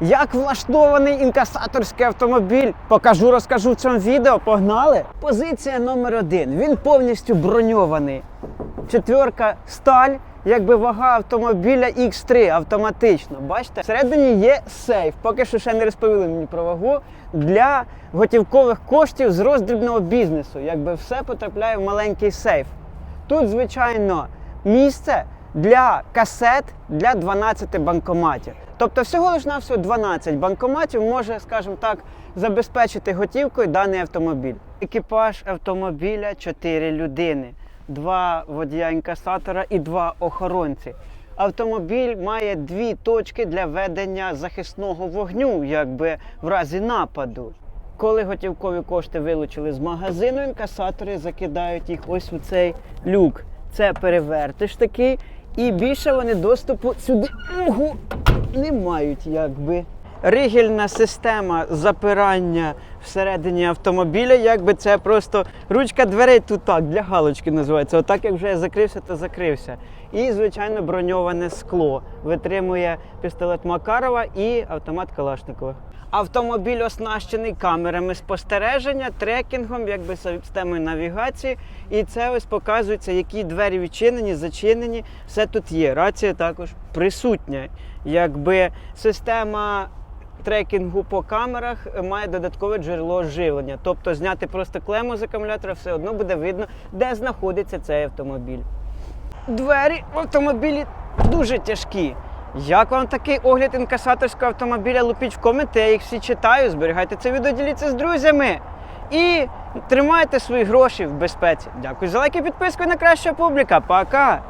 Як влаштований інкасаторський автомобіль? Покажу, розкажу в цьому відео. Погнали! Позиція номер один. Він повністю броньований. Четверка сталь, якби вага автомобіля X3 автоматично. Бачите, всередині є сейф. Поки що ще не розповіли мені про вагу для готівкових коштів з роздрібного бізнесу. Якби все потрапляє в маленький сейф. Тут, звичайно, місце для касет для 12 банкоматів. Тобто, всього лиш на всього 12 банкоматів може, скажімо так, забезпечити готівкою даний автомобіль. Екіпаж автомобіля 4 людини, два водія інкасатора і два охоронці. Автомобіль має дві точки для ведення захисного вогню, якби в разі нападу. Коли готівкові кошти вилучили з магазину, інкасатори закидають їх ось у цей люк. Це перевертиш такий, і більше вони доступу сюди угу, не мають, якби. Ригельна система запирання всередині автомобіля, якби це просто ручка дверей тут так, для галочки називається. Отак як вже я закрився, то закрився. І, звичайно, броньоване скло витримує пістолет Макарова і автомат Калашникова. Автомобіль оснащений камерами спостереження, трекінгом, якби системою навігації. І це ось показується, які двері відчинені, зачинені. Все тут є. Рація також присутня. Якби система трекінгу по камерах має додаткове джерело живлення. Тобто зняти просто клему з акумулятора, все одно буде видно, де знаходиться цей автомобіль. Двері в автомобілі дуже тяжкі. Як вам такий огляд інкасаторського автомобіля? Лупіть в коменти, я їх всі читаю. Зберігайте це відео, діліться з друзями. І тримайте свої гроші в безпеці. Дякую за лайки, підписку і на краща публіка. Пока!